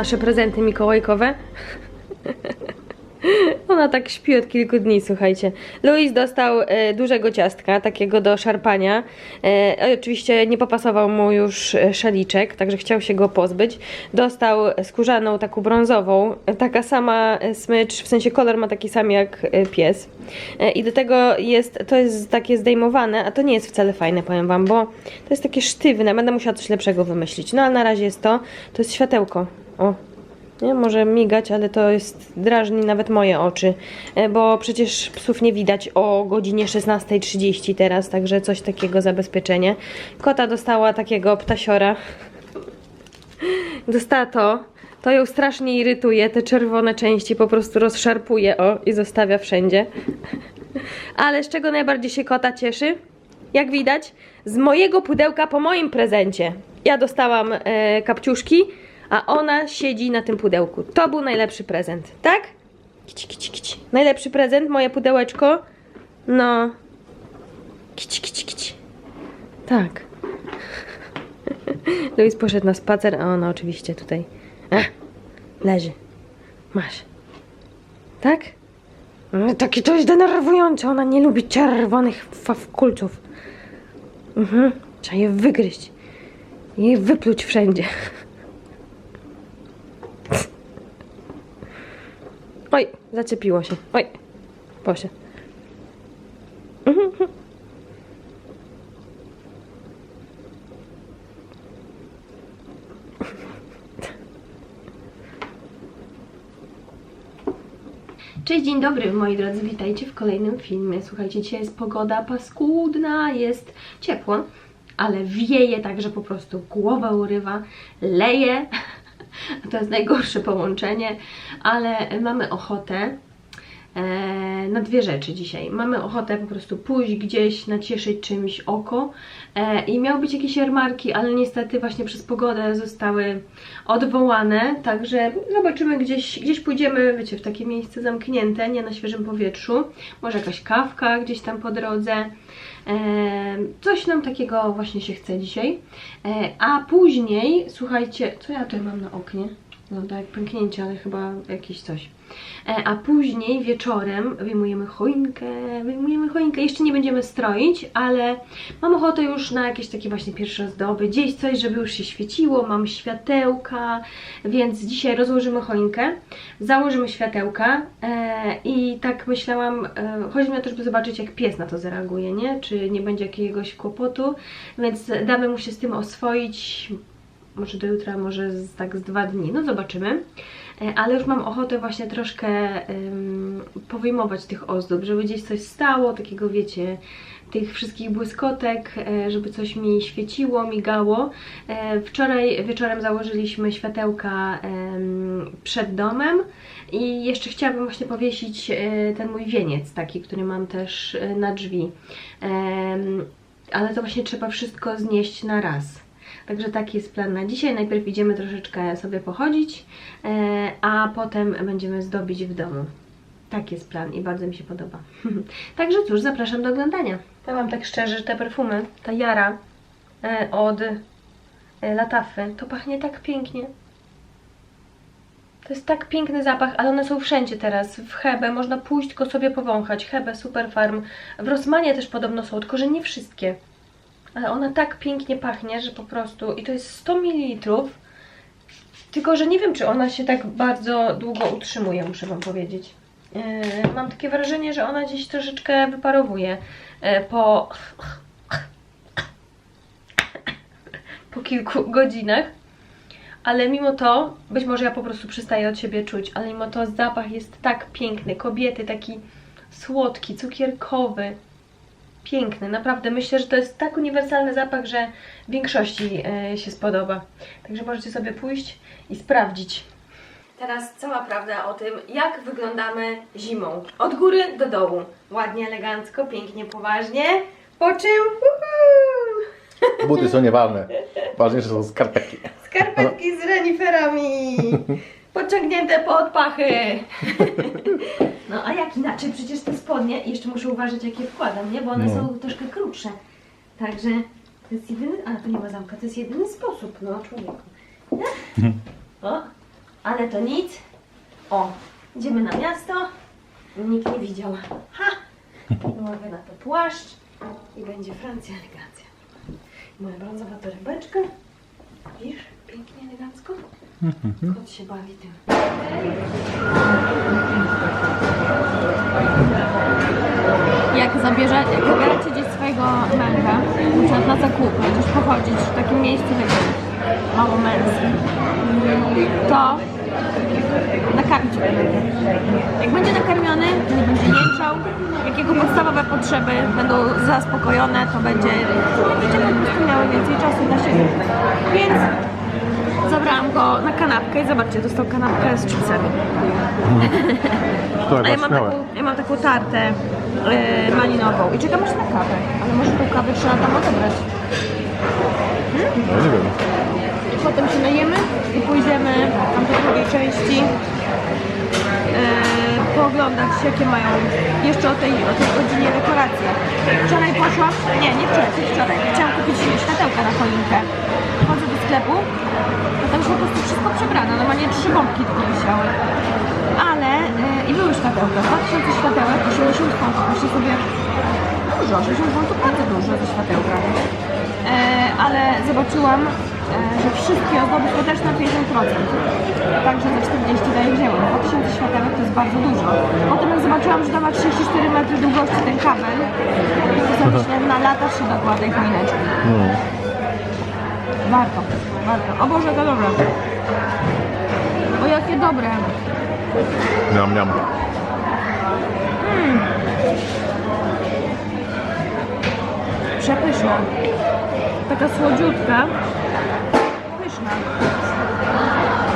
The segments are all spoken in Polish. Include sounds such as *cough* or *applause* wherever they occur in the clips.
nasze prezenty mikołajkowe. Ona tak śpi od kilku dni, słuchajcie. Luis dostał e, dużego ciastka, takiego do szarpania. E, oczywiście nie popasował mu już e, szaliczek, także chciał się go pozbyć. Dostał skórzaną, taką brązową, e, taka sama e, smycz, w sensie kolor ma taki sam jak pies. E, I do tego jest, to jest takie zdejmowane, a to nie jest wcale fajne, powiem Wam, bo to jest takie sztywne. Będę musiała coś lepszego wymyślić. No ale na razie jest to, to jest światełko. O, nie, może migać, ale to jest drażni nawet moje oczy, e, bo przecież psów nie widać o godzinie 16.30 teraz, także coś takiego zabezpieczenie. Kota dostała takiego ptasiora. *laughs* Dostała to. To ją strasznie irytuje, te czerwone części po prostu rozszarpuje o i zostawia wszędzie. *laughs* Ale z czego najbardziej się kota cieszy? Jak widać, z mojego pudełka po moim prezencie. Ja dostałam e, kapciuszki, a ona siedzi na tym pudełku. To był najlepszy prezent, tak? Kici, kici, kici. Najlepszy prezent, moje pudełeczko. No. Kici, kici, kici. Tak. *laughs* Luis poszedł na spacer, a ona oczywiście tutaj. Ech, leży. Masz. Tak? No, Takie to jest denerwujące. Ona nie lubi czerwonych fawkulców. Mhm. Trzeba je wygryźć. I wypluć wszędzie. *laughs* Oj, zaczepiło się. Oj, poszedł. Cześć, dzień dobry moi drodzy, witajcie w kolejnym filmie. Słuchajcie, dzisiaj jest pogoda paskudna, jest ciepło, ale wieje tak, że po prostu głowę urywa, leje. To jest najgorsze połączenie, ale mamy ochotę e, na dwie rzeczy dzisiaj. Mamy ochotę po prostu pójść gdzieś, nacieszyć czymś oko e, i miały być jakieś jarmarki, ale niestety właśnie przez pogodę zostały odwołane, także zobaczymy gdzieś, gdzieś pójdziemy, wiecie, w takie miejsce zamknięte, nie na świeżym powietrzu, może jakaś kawka gdzieś tam po drodze, coś nam takiego właśnie się chce dzisiaj, e, a później, słuchajcie, co ja tutaj mam na oknie? Wygląda jak pęknięcie, ale chyba jakieś coś. E, A później wieczorem wyjmujemy choinkę, wyjmujemy choinkę. Jeszcze nie będziemy stroić, ale mam ochotę już na jakieś takie właśnie pierwsze ozdoby. Gdzieś coś, żeby już się świeciło, mam światełka, więc dzisiaj rozłożymy choinkę, założymy światełka e, i tak myślałam, e, chodzi mi o to, żeby zobaczyć jak pies na to zareaguje, nie? Czy nie będzie jakiegoś kłopotu, więc damy mu się z tym oswoić, może do jutra, może z, tak z dwa dni, no zobaczymy. E, Ale już mam ochotę właśnie troszkę ym, powyjmować tych ozdób, żeby gdzieś coś stało, takiego wiecie, tych wszystkich błyskotek, e, żeby coś mi świeciło, migało. E, Wczoraj wieczorem założyliśmy światełka przed domem i jeszcze chciałabym właśnie powiesić ten mój wieniec taki, który mam też na drzwi. Ale to właśnie trzeba wszystko znieść na raz. Także taki jest plan na dzisiaj. Najpierw idziemy troszeczkę sobie pochodzić, e, a potem będziemy zdobić w domu. Tak jest plan i bardzo mi się podoba. *laughs* Także cóż, zapraszam do oglądania. Powiem Wam tak szczerze, że te perfumy, ta Jara e, od e, Latafy, to pachnie tak pięknie. To jest tak piękny zapach, ale one są wszędzie teraz. W Hebe można pójść, tylko sobie powąchać. Hebe, Superfarm. W Rosmanie też podobno są, tylko że nie wszystkie. Ale ona tak pięknie pachnie, że po prostu... I to jest 100 ml. Tylko, że nie wiem, czy ona się tak bardzo długo utrzymuje, muszę Wam powiedzieć. Yy, mam takie wrażenie, że ona gdzieś troszeczkę wyparowuje yy, po... po kilku godzinach. Ale mimo to, być może ja po prostu przestaję od siebie czuć, ale mimo to zapach jest tak piękny. Kobiety, taki słodki, cukierkowy piękny, naprawdę. Myślę, że to jest tak uniwersalny zapach, że większości e, się spodoba. Także możecie sobie pójść i sprawdzić. Teraz cała prawda o tym, jak wyglądamy zimą. Od góry do dołu. Ładnie, elegancko, pięknie, poważnie. Po czym... Uhu! Buty są nieważne. Ważniejsze są skarpetki. Skarpetki z reniferami. *laughs* Podciągnięte pod pachy. A inaczej? Przecież te spodnie, jeszcze muszę uważać jakie wkładam, nie? Bo one No. są troszkę krótsze. Także to jest jedyny, ale to nie ma zamka, to jest jedyny sposób, no człowieku. Nie? *laughs* O, Ale to nic. O, idziemy na miasto. Nikt nie widział. Ha! Nałożę na to płaszcz i będzie Francja elegancja. Moja brązowa torebeczka. Widzisz? Pięknie, elegancko. Kot się bawi tym. Jak zabierzecie, jak zabieracie gdzieś swojego męża, na na zakupy, pochodzić w takim miejscu takim mało męskim, to nakarmić go. Jak będzie nakarmiony, nie będzie jęczał, jak jego podstawowe potrzeby będą zaspokojone, to będzie, będzie po prostu miały więcej czasu dla siebie. Więc go na kanapkę i zobaczcie, dostał kanapkę z chipsami. To A ja mam, taką, ja mam taką tartę e, malinową i czekam aż na kawę. Ale może tą kawę trzeba tam odebrać. No nie wiem. Potem się najemy i pójdziemy tam do drugiej części e, pooglądać jakie mają jeszcze o tej, o tej godzinie dekoracje. Wczoraj poszłam, nie, nie wczoraj, wczoraj. Chciałam kupić światełka na choinkę. Chodzę do sklepu, a tam się po prostu wszystko przebrane, normalnie trzy bombki tylko wisiały. Ale e, i były światełka, 2000 światełek, 80 funtów, myślę sobie dużo, 80 funtów bardzo dużo za światełka. E, ale zobaczyłam, e, że wszystkie ozdoby słoneczne na 50%. Także za 40 daje wzięłam. 2000 światełek to jest bardzo dużo. Potem jak zobaczyłam, że to ma 34 metry długości ten kabel, to sobie na lata się dokłada tej choineczki. No. Warto, warto. O Boże, to dobre. O jakie dobre. Miam, miam. Przepyszna. Taka słodziutka. Pyszna.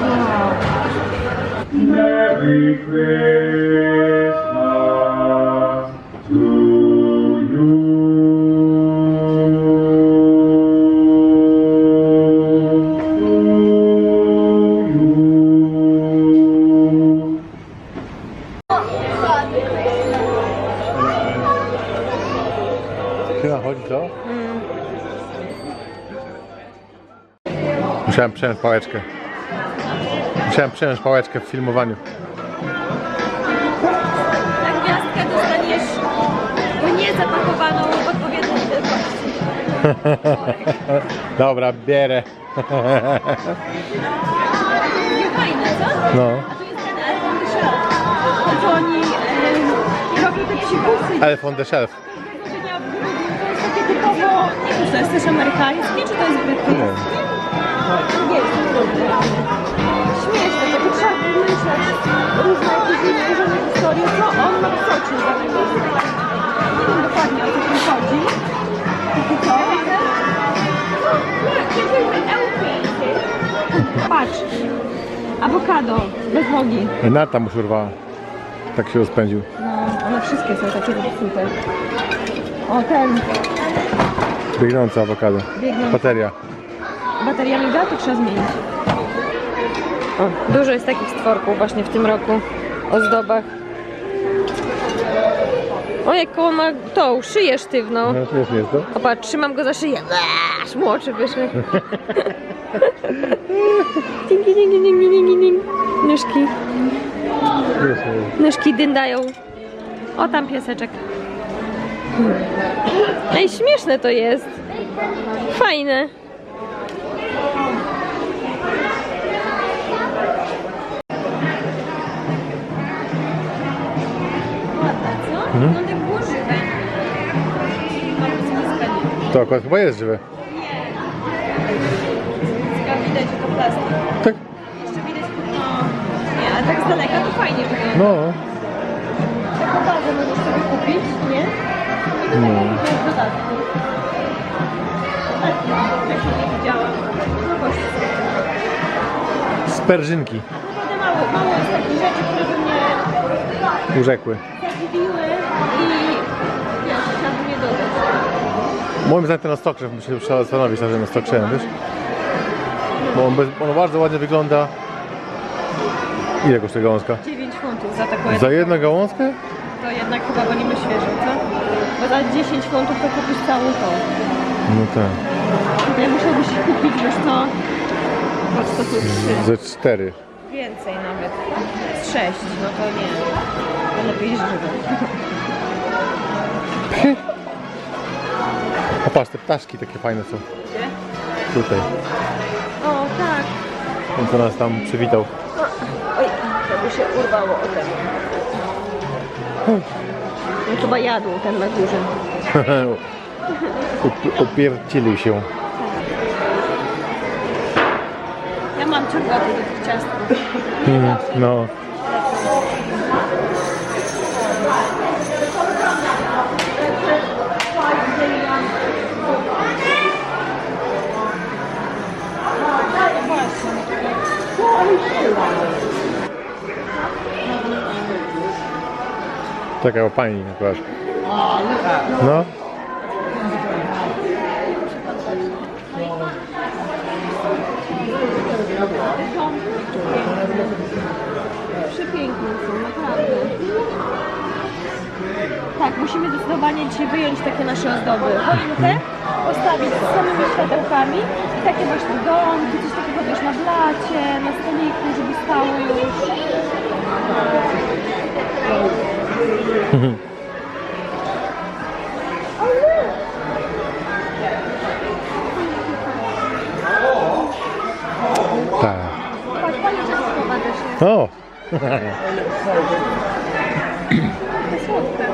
Wow. Merry Christmas przejąć pałeczkę. Musiałem przejąć pałeczkę w filmowaniu. Na gwiazdkę dostaniesz mnie zapakowaną w odpowiedniej wielkości. *laughs* Dobra, bierę. Nie fajne, co? No. A tu jest ten iPhone the Shell. To oni e, robią te psikusy. Elf on the shelf. To jest takie typowo, nie wiem, czy to jest też amerykańskie, czy to jest brytyjskie? Nie wiem. Nie jest Śmieszne, takie trzeba wymyślać różne jakieś niestworzone historie, co on ma w socie danego Nie wiem dokładnie o co tym chodzi. Póki co, ale... Patrz. Awokado, bez nogi. Nata mu się urwała. Tak się rozpędził. No, one wszystkie są takie popsute. O, ten. Biegnąca awokado. Biegnąca. Bateria. Bateria miga, to trzeba zmienić. O, dużo jest takich stworków właśnie w tym roku. Ozdobach. O, jak on ma tą szyję sztywną. No, to jest, jest to? O, patrz, trzymam go za szyję. Aż młoczy wyszedł. Dingi, dingi, dingi, dingi, ding. Nóżki. Nóżki dyndają. O, tam pieseczek. Ej, śmieszne to jest. Fajne. To akurat chyba jest żywe. Widać, że to plastik. Tak? Jeszcze widać, no... Nie, ale tak z daleka to fajnie wygląda. No. Taką bazę możesz sobie kupić, nie? I do No. kupić dodatku. Tak, nie widziałam. No właśnie. Sperzynki Naprawdę mało, mało jest takich rzeczy, które by mnie urzekły. zadziwiły i wiesz, chciałabym je dodać. Moim zdaniem ten na stokrzew muszę się zastanowić na tym stokrzewem, wiesz? Bo on, bez, on bardzo ładnie wygląda. Ile kosztuje gałązka? 9 funtów za taką Za jedną gałązkę? To jednak chyba wolimy świeżą, co? Bo za 10 funtów to kupisz całą tą. No tak. Ja musiałbyś kupić, wiesz to są trzy. Ze cztery. więcej nawet. Z sześć, no to nie. To lepiej żywy. *laughs* O patrz, te ptaszki takie fajne są. Gdzie? Tutaj. O, tak. Ten co nas tam przywitał. Oj, to by się urwało o ten. No chyba jadł ten na górze. *laughs* Up- Upiercili się. Ja mam do tych ciastków. Mm, No. Czekaj, o pani akurat. No. Są, naprawdę. Tak, musimy zdecydowanie dzisiaj wyjąć takie nasze ozdoby. Choinkę postawić z samymi światełkami i takie właśnie domki, coś takiego też na blacie, na stoliku, żeby stało już. Tak. O! Słodkie.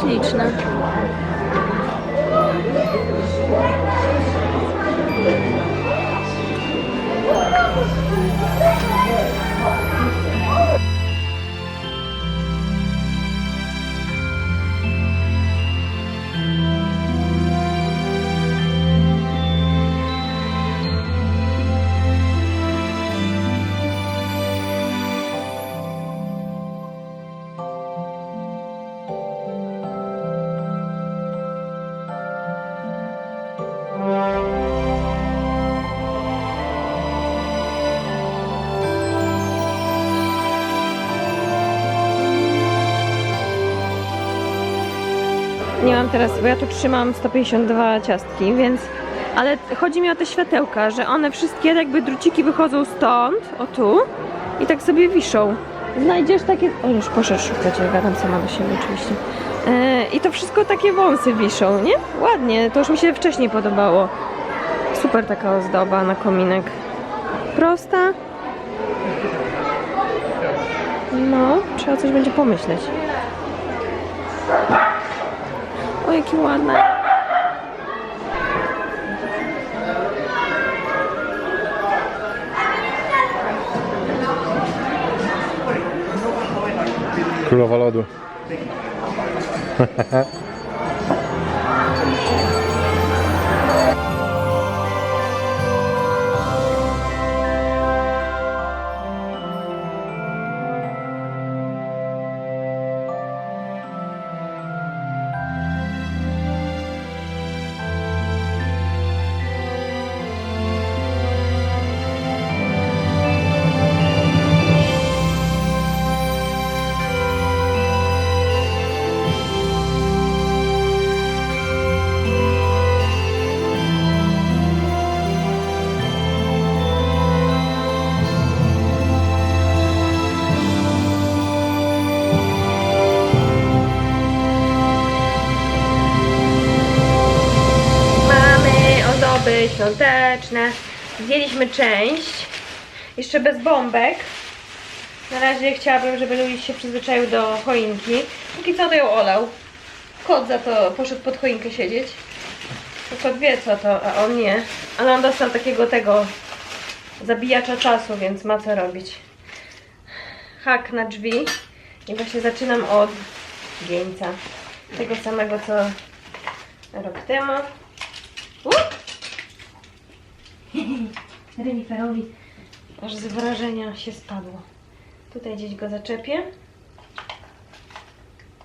Śliczne. Thank you. Mam teraz, bo ja tu trzymam 152 ciastki, więc. Ale chodzi mi o te światełka, że one wszystkie jakby druciki wychodzą stąd, o tu, i tak sobie wiszą. Znajdziesz takie. O, już proszę szukać, ja gadam sama do siebie oczywiście. E, I to wszystko takie wąsy wiszą, nie? Ładnie, to już mi się wcześniej podobało. Super taka ozdoba na kominek. Prosta. No, trzeba coś będzie pomyśleć. O, jakie ładne. Królowa świąteczne. Zdjęliśmy część. Jeszcze bez bombek. Na razie chciałabym, żeby Luis się przyzwyczaił do choinki. Póki co to ją olał. Kot za to poszedł pod choinkę siedzieć. Kot wie co to, a on nie. Ale on dostał takiego tego zabijacza czasu, więc ma co robić. Hak na drzwi. I właśnie zaczynam od wieńca. Tego samego co rok temu. Up! *laughs* Reniferowi aż z wrażenia się spadło. Tutaj gdzieś go zaczepię.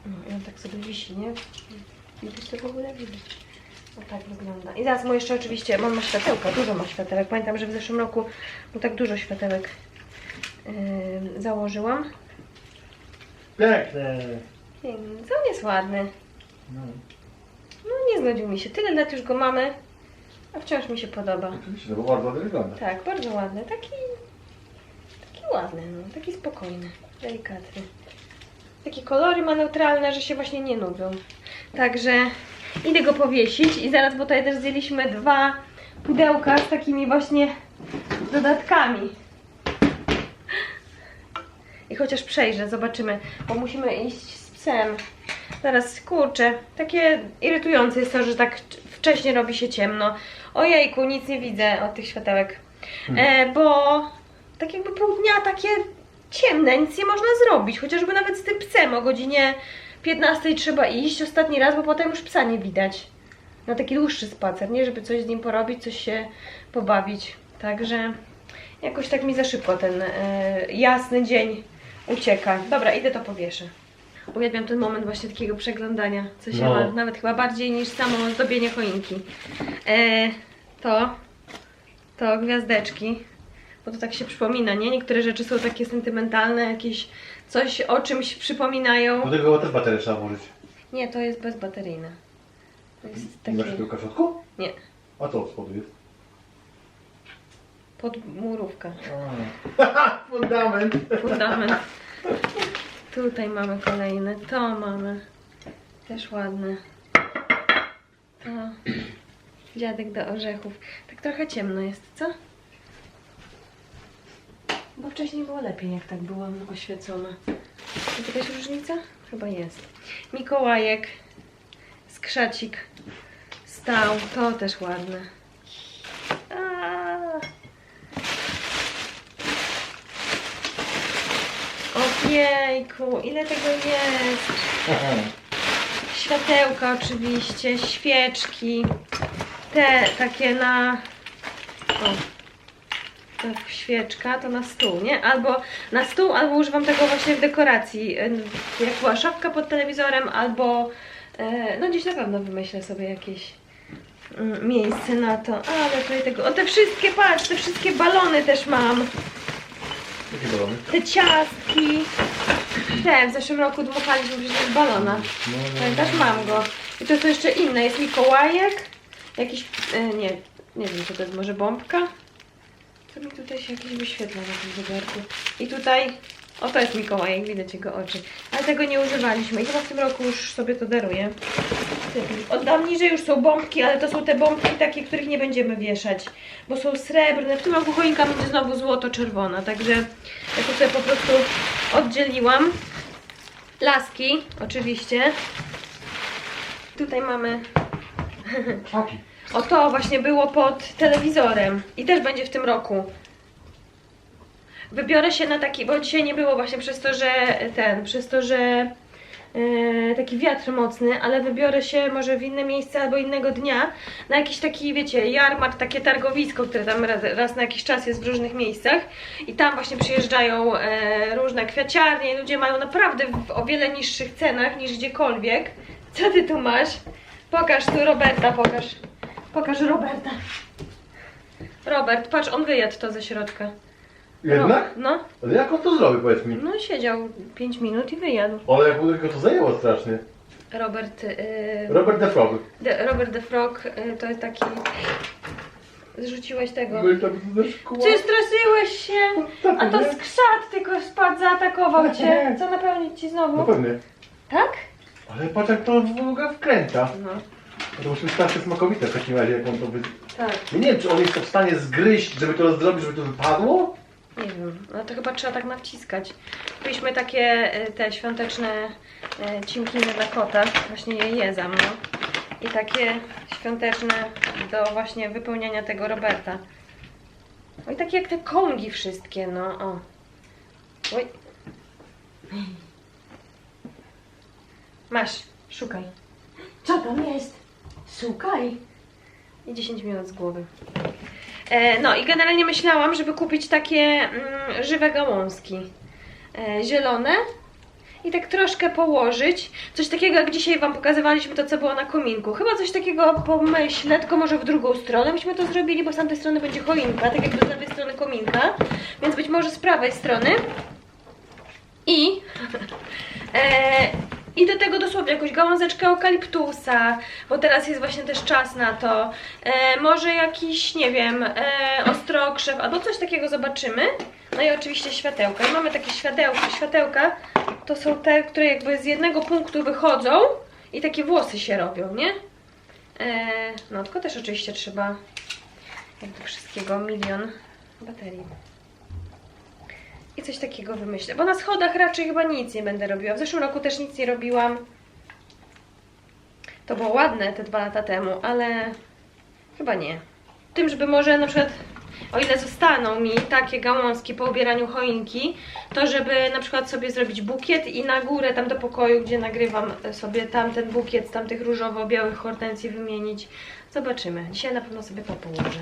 No i on tak sobie wisi, nie? Widać to w ogóle widać. O tak wygląda. I zaraz mu jeszcze oczywiście, on ma światełka, dużo ma światełek. Pamiętam, że w zeszłym roku mu tak dużo światełek yy, założyłam. Piękne. Piękny. Co on jest ładny. No, No nie znudził mi się. Tyle lat już go mamy, a wciąż mi się podoba. oczywiście, no bo bardzo ładnie wygląda. Tak, bardzo ładny. Taki, taki ładny, no. Taki spokojny, delikatny. Takie kolory ma neutralne, że się właśnie nie nudzą. Także idę go powiesić i zaraz, bo tutaj też zdjęliśmy dwa pudełka z takimi właśnie dodatkami. I chociaż przejrzę, zobaczymy, bo musimy iść z psem. Zaraz, kurczę, takie irytujące jest to, że tak wcześnie robi się ciemno. Ojejku, nic nie widzę od tych światełek. E, bo tak jakby pół dnia takie ciemne, nic nie można zrobić. Chociażby nawet z tym psem o godzinie 15 trzeba iść ostatni raz, bo potem już psa nie widać. Na taki dłuższy spacer, nie? Żeby coś z nim porobić, coś się pobawić. Także jakoś tak mi za szybko ten e, jasny dzień ucieka. Dobra, idę to powieszę. Uwielbiam ten moment właśnie takiego przeglądania, co się No. ma, nawet chyba bardziej niż samo zdobienie choinki. E, to, to gwiazdeczki, bo to tak się przypomina, nie? Niektóre rzeczy są takie sentymentalne, jakieś coś o czymś przypominają. Do tego też baterię trzeba włożyć. Nie, to jest bezbateryjne. To jest Nie masz takie tyłka w środku? Nie. A to od spodu jest. podmurówka, *laughs* Fundament. fundament. Tutaj mamy kolejne, to mamy. Też ładne. To dziadek do orzechów. Tak trochę ciemno jest, co? Bo wcześniej było lepiej, jak tak było oświecone. Jest jakaś różnica? Chyba jest. Mikołajek, skrzacik stał. To też ładne. Ojejku, ile tego jest? Światełka oczywiście, świeczki, te takie na... O, świeczka to na stół, nie? Albo na stół, albo używam tego właśnie w dekoracji. y, Jak była szafka pod telewizorem, albo... e, No gdzieś na pewno wymyślę sobie jakieś mm, miejsce na to. Ale tutaj tego... O, te wszystkie, patrz, te wszystkie balony też mam. Te ciastki. Te, w zeszłym roku dmuchaliśmy przecież balona. No, Pamiętasz, mam go. I to są jeszcze inne. Jest Mikołajek. Jakiś, e, nie, nie wiem co to jest, może bombka? Co mi tutaj się jakieś wyświetla na tym zegarku. I tutaj, o to jest Mikołajek, widać jego oczy. Ale tego nie używaliśmy i chyba w tym roku już sobie to daruję. Oddam niżej już są bombki, ale to są te bombki takie, których nie będziemy wieszać, bo są srebrne. W tym roku choinka będzie znowu złoto-czerwona, także ja to sobie po prostu oddzieliłam. Laski, oczywiście. Tutaj mamy *laughs* o to właśnie było pod telewizorem i też będzie w tym roku. Wybiorę się na taki, bo dzisiaj nie było właśnie przez to, że ten, przez to, że e, taki wiatr mocny, ale wybiorę się może w inne miejsce albo innego dnia na jakiś taki, wiecie, jarmark, takie targowisko, które tam raz, raz na jakiś czas jest w różnych miejscach i tam właśnie przyjeżdżają e, różne kwiaciarnie, ludzie mają naprawdę w o wiele niższych cenach niż gdziekolwiek. Co ty tu masz? Pokaż tu Roberta, pokaż. Pokaż Roberta. Robert, patrz, on wyjadł to ze środka. Jednak? No, Ale jak on to zrobił, powiedz mi? no siedział 5 minut i wyjadł. Ale jak go to zajęło strasznie. Robert, yy, Robert the Frog. de, Robert the Frog yy, to jest taki... Zrzuciłeś tego. Byłeś tam ze. Czy straszyłeś się? A to skrzat tylko spadł, zaatakował cię. Co napełnić ci No znowu? pewnie. Tak? Ale patrz jak to w ogóle wkręta. No, To musi być strasznie smakowite w takim razie, jak on to wy... tak. Ja nie wiem, czy on jest w stanie zgryźć, żeby to zrobić, żeby to wypadło? Nie wiem, no to chyba trzeba tak nawciskać. Kupiliśmy takie y, te świąteczne y, cinkiny dla kota, właśnie je je za mną. I takie świąteczne do właśnie wypełniania tego Roberta. No i takie jak te kongi wszystkie, no o. Oj. Masz, szukaj. Co tam jest? Szukaj. I 10 minut z głowy. E, no i generalnie myślałam, żeby kupić takie mm, żywe gałązki e, zielone i tak troszkę położyć. Coś takiego jak dzisiaj Wam pokazywaliśmy to, co było na kominku. Chyba coś takiego pomyślę, tylko może w drugą stronę byśmy to zrobili, bo z tamtej strony będzie choinka, tak jakby z lewej strony kominka. Więc być może z prawej strony. I *laughs* E, I do tego dosłownie jakąś gałązeczkę eukaliptusa, bo teraz jest właśnie też czas na to. E, może jakiś, nie wiem, e, ostrokrzew albo coś takiego zobaczymy. No i oczywiście światełka. I mamy takie światełka. Światełka to są te, które jakby z jednego punktu wychodzą i takie włosy się robią, nie? E, no tylko też oczywiście trzeba jak do wszystkiego milion baterii. I coś takiego wymyślę, bo na schodach raczej chyba nic nie będę robiła. W zeszłym roku też nic nie robiłam. To było ładne te dwa lata temu, ale chyba nie. Tym, żeby może na przykład, o ile zostaną mi takie gałązki po ubieraniu choinki, to żeby na przykład sobie zrobić bukiet i na górę tam do pokoju, gdzie nagrywam sobie tamten bukiet z tamtych różowo-białych hortensji wymienić. Zobaczymy. Dzisiaj na pewno sobie to położę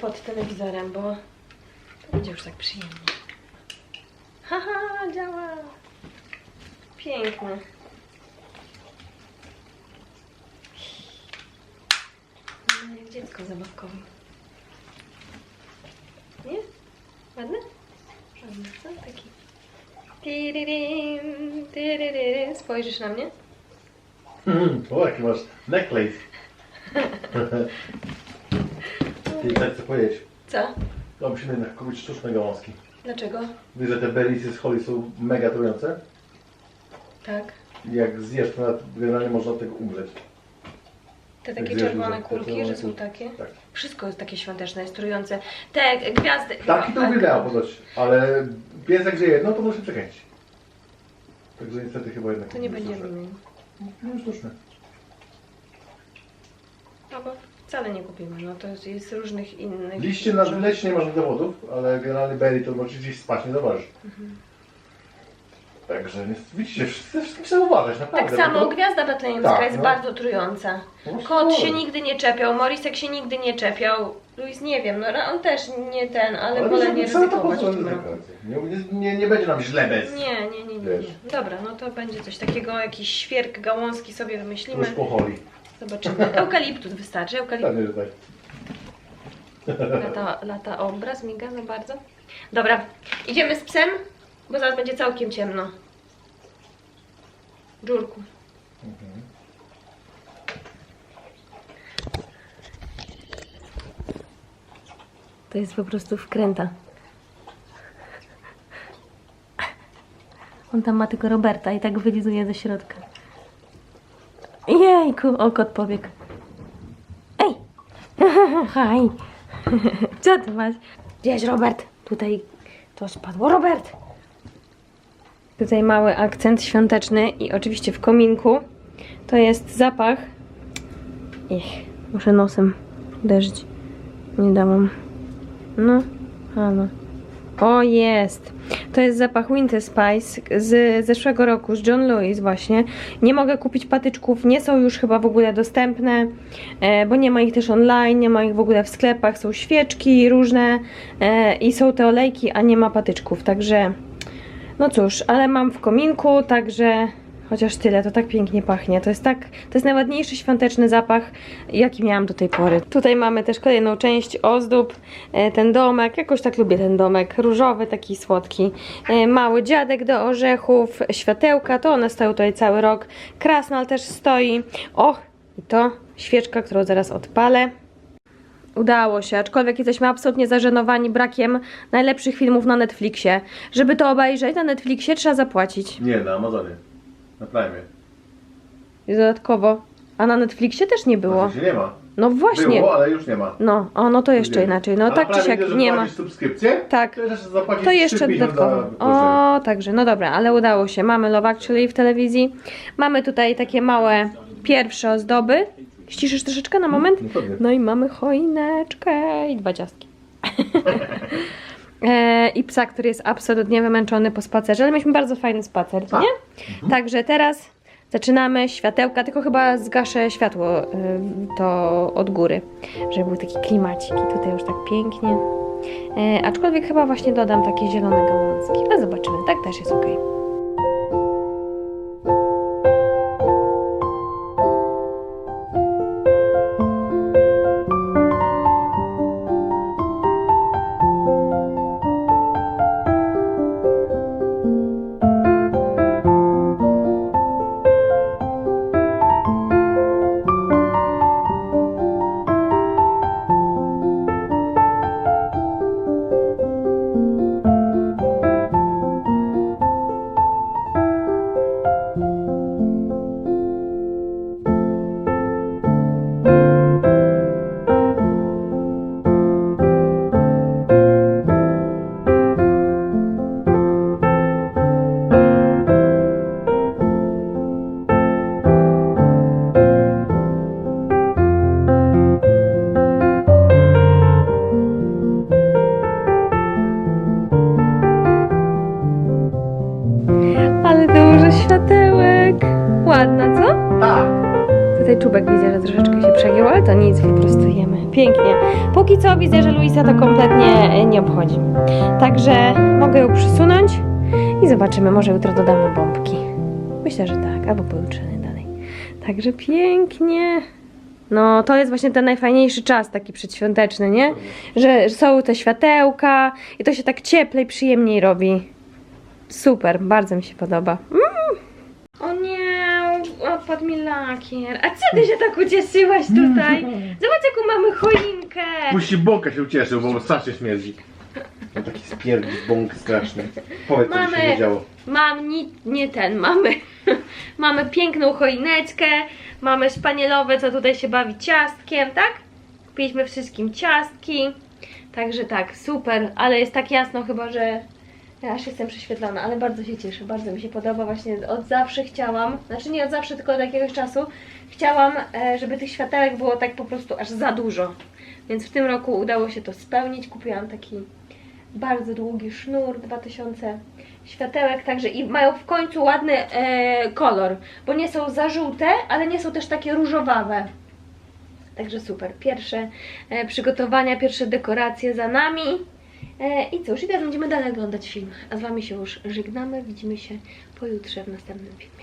pod telewizorem, bo to będzie już tak przyjemnie. Haha, działa! Piękne. Jak dziecko zabawkowe. Nie? Ładne? Ładne, co? Taki. Tiririm, tiririm. Spojrzysz na mnie? O, jaki masz necklace. *laughs* Ty tak chcę powiedzieć. Co? No musimy jednak kupić sztuczne gałązki. Dlaczego? Wiesz, że te berries z Holly są mega trujące. Tak. I Jak zjesz, to nawet generalnie można od tego umrzeć. Te takie czerwone te kulki, czerwone że są kulki. takie? Tak. Wszystko jest takie świąteczne, jest trujące. Te gwiazdy. Taki to chyba, uwielbiałem ponoć, ale piesek, że jedno, to muszę przekręcić. Także niestety chyba jednak... To nie sztuczne. mieli. No sztuczne. Bo wcale nie kupimy, no to jest, jest różnych innych. Liście na leście nie ma żadnych dowodów, ale generalnie berry to możecie gdzieś spać, nie zauważysz. Mhm. Także widzicie, wszyscy wszyscy trzeba uważać, naprawdę. Tak samo bo to- gwiazda betlejemska Tak, jest no. bardzo trująca. No, Kot się nigdy nie czepiał, Morisek się nigdy nie czepiał. Luis nie wiem, no on też nie ten, ale, Ale wolę nie są- są to ryzykować w roku. ryzykować? Nie, nie, nie będzie nam źle bez. Nie, nie, nie, nie, Wiesz. nie. Dobra, no to będzie coś takiego, jakiś świerk, gałązki sobie wymyślimy. Już po Holly. Zobaczymy. Eukaliptus wystarczy, eukaliptus. Pewnie, że tak. Lata, lata obraz, miga za bardzo. Dobra, idziemy z psem, bo zaraz będzie całkiem ciemno. Dżurku. To jest po prostu wkręta. On tam ma tylko Roberta i tak wylizuje ze środka. Jejku, o kot pobiegł. Ej! *laughs* Haj! *laughs* Co ty masz? Gdzieś Robert? Tutaj to spadło. Robert! Tutaj mały akcent świąteczny i oczywiście w kominku to jest zapach. Ich, muszę nosem uderzyć. Nie dałam. No, halo. O, jest. To jest zapach Winter Spice z zeszłego roku, z John Lewis właśnie. Nie mogę kupić patyczków, nie są już chyba w ogóle dostępne, e, bo nie ma ich też online, nie ma ich w ogóle w sklepach. Są świeczki różne e, i są te olejki, a nie ma patyczków, także no cóż, ale mam w kominku, także chociaż tyle, to tak pięknie pachnie. To jest tak, to jest najładniejszy świąteczny zapach, jaki miałam do tej pory. Tutaj mamy też kolejną część ozdób, e, ten domek, jakoś tak lubię ten domek, różowy, taki słodki. E, Mały dziadek do orzechów, światełka, to one stoją tutaj cały rok. Krasnal też stoi. Och, i to świeczka, którą zaraz odpalę. Udało się, aczkolwiek jesteśmy absolutnie zażenowani brakiem najlepszych filmów na Netflixie. Żeby to obejrzeć na Netflixie trzeba zapłacić. Nie, na Amazonie. Na Prime. I dodatkowo. A na Netflixie też nie było. Znaczy się nie ma. No właśnie. Było, ale już nie ma. No, o, no to jeszcze inaczej. No A tak czy siak nie ma. subskrypcję? Tak. To jeszcze zapłacić To jeszcze 3,50 dodatkowo. za. O, także, no dobra, ale udało się. Mamy Love Actually w telewizji. Mamy tutaj takie małe pierwsze ozdoby. Ściszysz troszeczkę na moment? No pewnie. No i mamy choineczkę i dwa ciastki. *laughs* E, I psa, który jest absolutnie wymęczony po spacerze, ale mieliśmy bardzo fajny spacer, Tak. nie? Także teraz zaczynamy światełka, tylko chyba zgaszę światło y, to od góry, żeby był taki klimacik i tutaj już tak pięknie. E, aczkolwiek chyba właśnie dodam takie zielone gałązki, ale zobaczymy, tak też jest ok. Że Luisa to kompletnie e, nie obchodzi. Także mogę ją przysunąć i zobaczymy, może jutro dodamy bombki. Myślę, że tak, albo pojutrze dalej. Także pięknie. No, to jest właśnie ten najfajniejszy czas, taki przedświąteczny, nie? Że są te światełka i to się tak cieplej, przyjemniej robi. Super, bardzo mi się podoba. Mm. O nie, odpadł mi lakier. A co ty się tak ucieszyłaś tutaj? *laughs* Zobacz jaką mamy choinkę. Puści bąka się ucieszył, bo strasznie śmierdzi. No taki spierdzi bąk straszny. Powiedz, co mi się Mamy- nie działo. Mam ni, nie ten, mamy, *laughs* mamy piękną choineczkę, mamy szpanielowe, co tutaj się bawi ciastkiem, tak? Kupiliśmy wszystkim ciastki, także tak, super, ale jest tak jasno chyba, że ja aż jestem prześwietlona, ale bardzo się cieszę, bardzo mi się podoba, właśnie od zawsze chciałam, znaczy nie od zawsze, tylko od jakiegoś czasu, chciałam, e, żeby tych światełek było tak po prostu aż za dużo, więc w tym roku udało się to spełnić, kupiłam taki bardzo długi sznur, 2000 światełek, także i mają w końcu ładny e, kolor, bo nie są za żółte, ale nie są też takie różowawe. Także super. Pierwsze e, przygotowania, pierwsze dekoracje za nami. E, I cóż, i teraz będziemy dalej oglądać film. A z Wami się już żegnamy. Widzimy się pojutrze w następnym filmie.